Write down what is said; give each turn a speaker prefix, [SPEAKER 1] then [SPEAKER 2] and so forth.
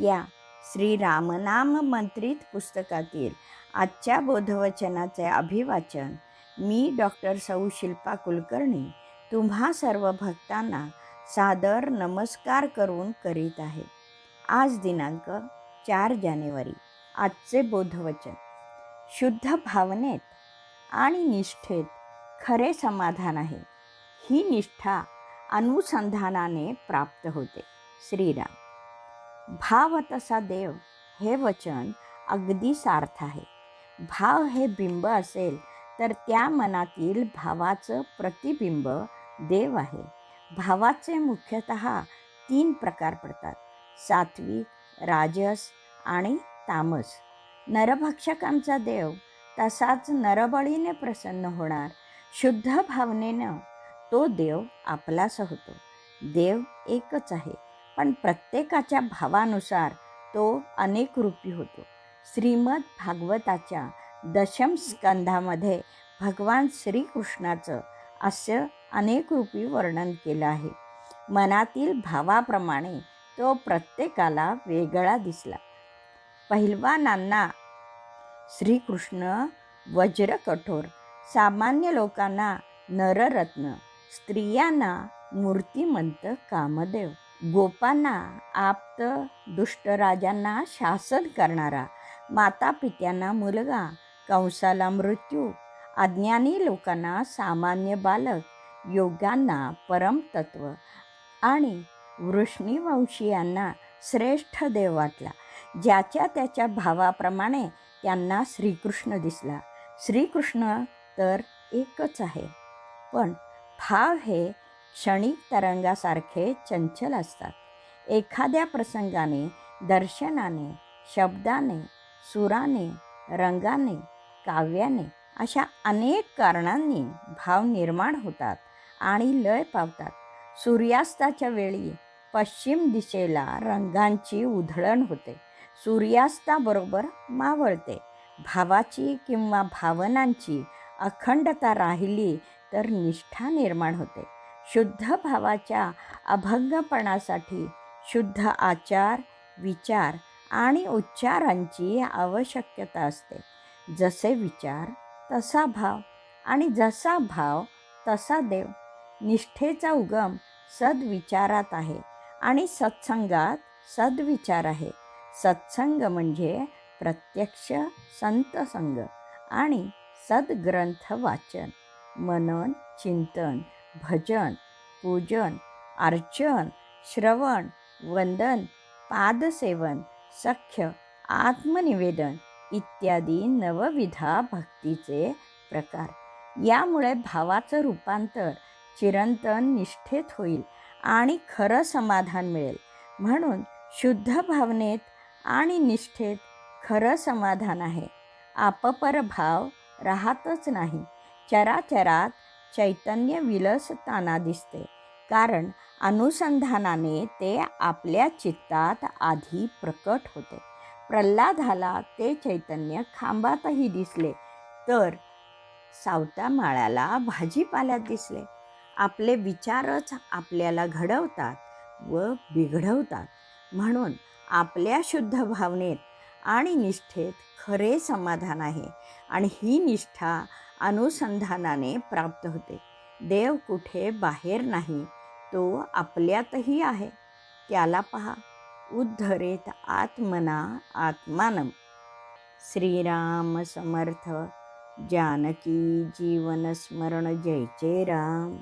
[SPEAKER 1] या. श्री रामनाम मंत्रित पुस्तकातील आजच्या बोधवचनाचे अभिवाचन मी डॉक्टर सौ शिल्पा कुलकर्णी तुम्हा सर्व भक्तांना सादर नमस्कार करून करीत आहे. आज दिनांक चार जानेवारी आजचे बोधवचन. शुद्ध भावनेत आणि निष्ठेत खरे समाधान आहे. ही निष्ठा अनुसंधानाने प्राप्त होते. श्रीराम. भाव तसा देव हे वचन अगदी सार्थ आहे. भाव हे बिंब असेल तर त्या मनातील भावाचं प्रतिबिंब देव आहे. भावाचे मुख्यतः तीन प्रकार पडतात सात्विक राजस आणि तामस. नरभक्षकांचा देव तसाच नरबळीने प्रसन्न होणार शुद्ध भावनेनं तो देव आपलासा होतो. देव एकच आहे. पण प्रत्येकाच्या भावानुसार तो अनेक रूपी होतो. श्रीमद भागवताच्या दशम स्कंधामध्ये भगवान श्रीकृष्णाचं असं अनेक रूपी वर्णन केलं आहे. मनातील भावाप्रमाणे तो प्रत्येकाला वेगळा दिसला. पहिलवानांना श्रीकृष्ण वज्र कठोर सामान्य लोकांना नररत्न स्त्रियांना मूर्तिमंत कामदेव गोपांना आप्त दुष्टराजांना शासन करणारा माता पित्यांना मुलगा कंसाला मृत्यू अज्ञानी लोकांना सामान्य बालक योगांना परमतत्व आणि वृष्णीवंशीयांना श्रेष्ठ देव वाटला. ज्याच्या त्याच्या भावाप्रमाणे त्यांना श्रीकृष्ण दिसला. श्रीकृष्ण तर एकच आहे पण भाव हे क्षणिक तरंगासारखे चंचल असतात. एखाद्या प्रसंगाने दर्शनाने शब्दाने सुराने रंगाने काव्याने अशा अनेक कारणांनी भाव निर्माण होतात आणि लय पावतात. सूर्यास्ताच्या वेळी पश्चिम दिशेला रंगांची उधळण होते. सूर्यास्ताबरोबर मावळते. भावाची किंवा भावनांची अखंडता राहिली तर निष्ठा निर्माण होते. शुद्ध भावाच्या अभंगपणासाठी शुद्ध आचार विचार आणि उच्चारांची आवश्यकता असते. जसे विचार तसा भाव आणि जसा भाव तसा देव. निष्ठेचा उगम सद्विचारात आहे आणि सत्संगात सद्विचार आहे. सत्संग म्हणजे प्रत्यक्ष संतसंग आणि सद्ग्रंथ वाचन. मनन चिंतन भजन पूजन अर्चन श्रवण वंदन पादसेवन सख्य आत्मनिवेदन इत्यादी नवविधा भक्तीचे प्रकार. यामुळे भावाचं रूपांतर चिरंतन निष्ठेत होईल आणि खरं समाधान मिळेल. म्हणून शुद्ध भावनेत आणि निष्ठेत खरं समाधान आहे. आपपर भाव राहतच नाही. चराचरात चैतन्य विलसताना दिसते. कारण अनुसंधानाने ते आपल्या चित्तात आधी प्रकट होते. प्रल्हादाला ते चैतन्य खांबातही दिसले तर सावता माळ्याला भाजीपाल्यात दिसले. आपले विचारच आपल्याला घडवतात व बिघडवतात. म्हणून आपल्या शुद्ध भावनेत आणि निष्ठेत खरे समाधान आहे. आणि ही निष्ठा अनुसंधानाने प्राप्त होते. देव कुठे बाहेर नाही तो आपल्यातही आहे. त्याला पहा. उद्धरेत आत्मना आत्मानम श्रीराम समर्थ जानकी जीवन स्मरण जय जय राम.